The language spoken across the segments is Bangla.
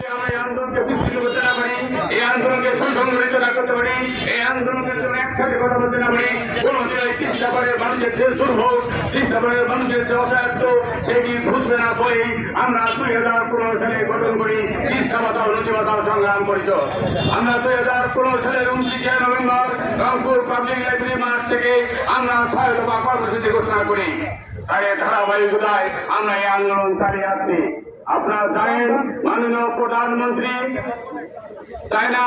আমরা এই আন্দোলনকে বিস্তৃত আমরা দুই হাজার পনেরো সালে গঠন করি সংগ্রাম পরিষদ। আমরা দুই হাজার পনেরো সালের উনত্রিশে নভেম্বর রংপুর পাবলিক লাইব্রেরি মাঠ থেকে আমরা ছয় কর্মসূচি ঘোষণা করি। তার এই ধারাবাহিকতায় আমরা এই আন্দোলন চালিয়ে আসছি। আপনারা জানেন, মাননীয় প্রধানমন্ত্রী চায়না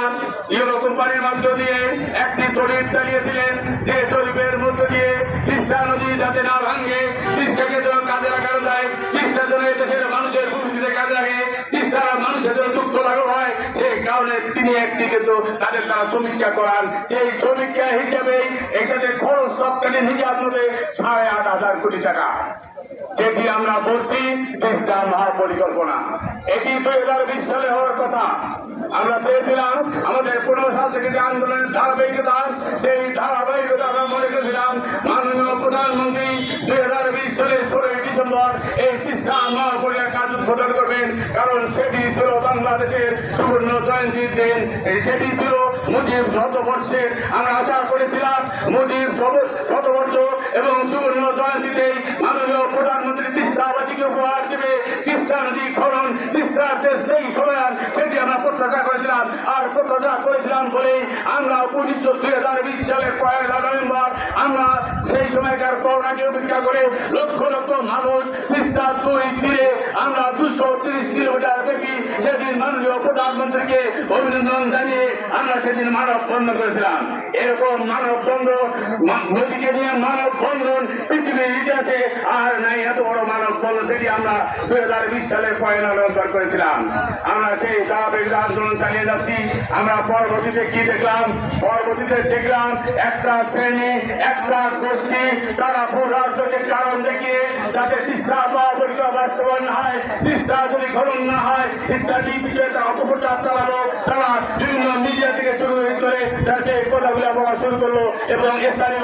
ইউরো কোম্পানির মধ্য দিয়ে একটি জরিপ চালিয়েছিলেন যে জরিপের মধ্য দিয়ে তিস্তা নদী যাতে না ভাঙে, তিস্তাকে যেন কাজে লাগানো যায়, তিস্তা যেন দেশের মানুষের ভূমিতে কাজে লাগে, তিস্তা মানুষের জন্য দুঃখ লাঘব হয়, সেই কারণে তিনি একটি কিন্তু তাদের তারা সমীক্ষা করান। সেই সমীক্ষা হিসাবে এখানে খরচ তৎকালীন হিসাব মধ্যে সাড়ে আট হাজার কোটি টাকা। যেটি আমরা বলছি তিস্তা মহাপরিকল্পনা। এটি দুই হাজার বিশ সালে হওয়ার কথা। আমরা চেয়েছিলাম আমাদের পনেরো সাল থেকে যে আন্দোলনের ধারাবাহিকতা, সেই ধারাবাহিকতা আমরা মনে করেছিলাম মাননীয় প্রধানমন্ত্রী দুই হাজার বিশ সালের ষোলোই ডিসেম্বর এই তিস্তা মহাপরিকল্পনার কাজ উদ্বোধন করবেন। কারণ সেটি ছিল বাংলাদেশের সুবর্ণ জয়ন্তীর দিন। সেটি ছিল মুজিব শতবর্ষের আমরা আশা করেছিলাম মুজিব শত- শতবর্ষ এবং সুবর্ণ জয়ন্তীতে মাননীয় প্রধানমন্ত্রী তিস্তাবাসীকে উপহার দেবে। তিস্তা নদী খনন তিস্তা দেশটাই সমাধান সেটি আমরা প্রত্যাশা করেছিলাম, আর প্রত্যাশা করেছিলাম বলেই আমরা উনিশশো দুই হাজার বিশ সালের পয়লা নভেম্বর আমরা সেই সময়কার করোনাকে উপেক্ষা করে লক্ষ লক্ষ মানুষ তিস্তা দুই তীরে আমরা দুশো তিরিশ কিলোমিটার দেখি সেদিন মাননীয় প্রধানমন্ত্রীকে অভিনন্দন জানিয়ে আমরা সেদিন মানব বন্ধন করেছিলাম। এরকম মানব বন্ধন নদীকে নিয়ে মানব বন্ধন পৃথিবীর ইতিহাসে আর নাই, এত বড় মানব বন্ধন যেটি আমরা দুই হাজার বিশ সালের পয়লা নভেম্বর করেছিলাম। আমরা সেই ধারাবাহিক আন্দোলন চালিয়ে যাচ্ছি। আমরা পরবর্তীতে কি দেখলাম? পরবর্তীতে দেখলাম একটা শ্রেণি একটা গোষ্ঠী, তারা ভূ রাজনৈতিক কারণ দেখিয়ে যাতে তিস্তা মহাপরিকল্পনা বাস্তবায়ন না হয়, তিস্তা যদি খনন না হয় ইত্যাদি বিষয়ে তারা অপপ্রচার চালালো? তারা বিভিন্ন মিডিয়া থেকে শুরু করে তারা সেই কথাগুলো বলা শুরু করল এবং স্থানীয়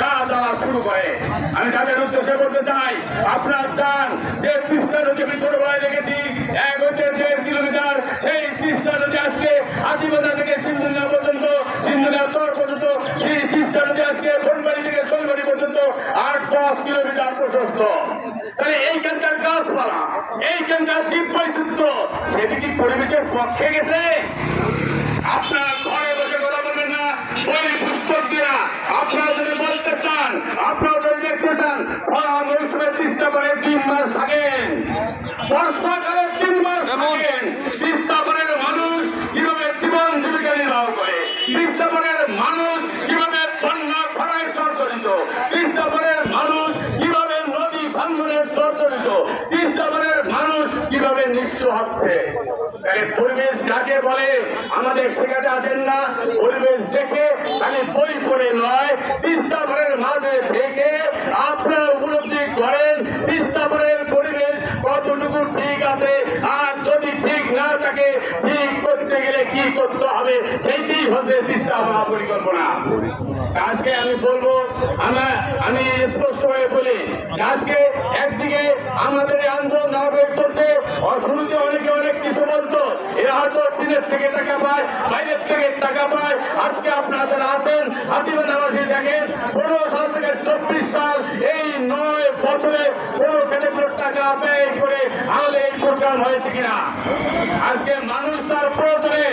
কাজ দেওয়া শুরু করে। আমি তাদের উদ্দেশ্যে বলতে চাই, আপনার চান যে তিস্তা নদী আমি ছোটবেলায় দেখেছি এক হতে দেড় কিলোমিটার, সেই তিস্তা নদী আজকে আদিবাদা থেকে সিন্ধুলিয়া পর্যন্ত সিন্ধুলিয়া চর পর্যন্ত, সেই তিস্তা নদী আজকে ফোনবাড়ি থেকে শোলবাড়ি পর্যন্ত আট দশ কিলোমিটার প্রশস্ত। তাহলে এইখানকার গাছপালা, এইখানকার দ্বীপ বৈচিত্র্য সেটি কি পরিবেশের পক্ষে গেছে? আপনারা ঘরে বসে কথা বলবেন না বই পুস্তক দিয়া আপনারা যদি আপনারা যদি দেখতে চান খরা মৌসুমে তিস্তা করে তিন মাস থাকেন বর্ষাকালে তিন মাস থাকেন তিস্তা পারের মানুষ কীভাবে জীবন জীবিকা নির্বাহ করে? তিস্তা পারের মানুষ কীভাবে বন্যা খরায় জর্জরিত তিস্তা পারের মানুষ কীভাবে নদী ভাঙ্গনের জর্জরিত তিস্তা পারের মানুষ নিঃস্ব হচ্ছে। তাহলে পরিবেশ যাকে বলে, আমাদের শেখাতে আছেন না। পরিবেশ দেখে খালি বই পড়ে নয় তিস্তাপাড়ের মাঝে থেকে আপনারা উপলব্ধি করেন তিস্তাপাড়ের পরিবেশ কতটুকু ঠিক আছে, আর যদি ঠিক না থাকে, ঠিক করতে গেলে কি করতে হবে, সেইটি হচ্ছে তিস্তা পরিকল্পনা আজকে আমি বলব আমি স্পষ্ট হয়ে বলি, আজকে একদিকে আমাদের আন্দোলন নাটক চলছে শুরুতে অনেকে অনেক কিছু বলতো এরা হয়তো চীনের থেকে টাকা পায়, বাইরের থেকে টাকা পায়। আজকে আপনারা যারা আছেন হাতিমে নামাজি দেখেন, পনেরো সাল থেকে চব্বিশ সাল এই নয় বছরে কোনো ক্যাটেগরির টাকা ব্যয় করে আমাদের এই প্রোগ্রাম হয়েছে কিনা। আজকে মানুষ তার প্রয়োজনে,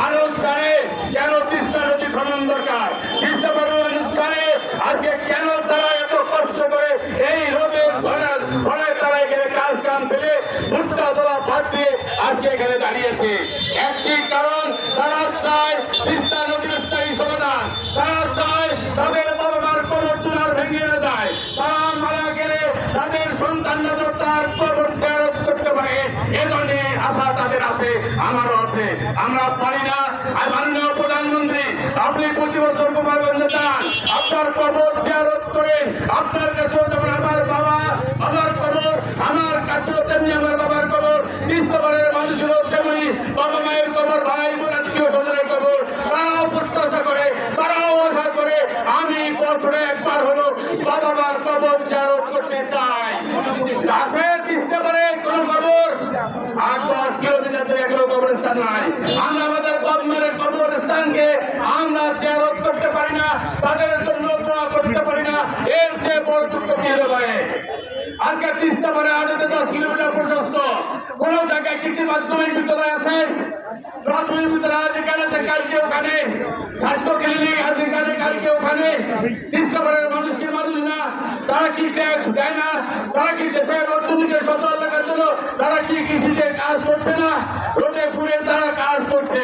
মানুষ চায় কেন তিস্তা নদী খনন দরকার তিস্তা মানুষ চায় আজকে কেন তারা এত কষ্ট করে এই রোদে ঘরে তারা এখানে কাজ কাম ফেলে ভুট্টা তোলা আজকে এখানে দাঁড়িয়েছে। একটি কারণ তারা চায় তিস্তা নদীর স্থায়ী সমাধান। তারা চায় তাদের বাবা মার তুলার ভেঙে তারা মারা গেলে তাদের তার আশা তাদের আছে, আমারও আছে। আমরা পারি না। আর প্রধানমন্ত্রী, আপনি প্রতি বছর আপনার কবর জিয়ারত করেন। আপনার আমার আমার কাছেও তেমনি আমার বাবার কবর তিস্তবারের মানুষেরও তেমনি বাবা মায়ের কবর, ভাই আত্মীয় স্বজনের কবর। তারাও প্রত্যাশা করে, তারাও আশা করে, আমি বছরে একবার হলো বাবা মার কবর জিয়ারত করতে চাই। আছে তিস্তবারে কোন কবর আট দশ কিলোমিটার এখনও কবরস্থান নাই। আমরা আমাদের বাবমার কবরস্থানকে আমরা জিয়ারত করতে পারি না, তাদের জন্য দোয়া করতে পারি না এর চেয়ে বড় দুঃখ কি হতে পারে আজকে তিস্তা পারে আজকে দশ কিলোমিটার প্রশস্ত কোন জায়গায় কৃষি মাধ্যমিক বিদ্যালয় আছে? প্রাথমিক বিদ্যালয় আছে এখানে আছে কালকে ওখানে? স্বাস্থ্য ক্লিনিক আছে কালকে ওখানে? তিস্তা মানুষ কি মানুষ না? তারা কি ট্যাক্স দেয় না? তারা কি দেশের অর্থনীতি সচল রাখার জন্য তারা কি কৃষিতে কাজ করছে না রোদে পুড়ে তারা কাজ করছে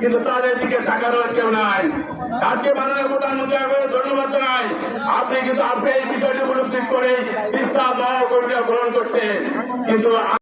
কিন্তু তাদের দিকে টাকার কেউ নাই। আজকে মাননীয় প্রধানমন্ত্রী ধন্যবাদ জানাই। আপনি কিন্তু আপনি এই বিষয়টি উপলব্ধি করে দোয়া গ্রহণ করছে কিন্তু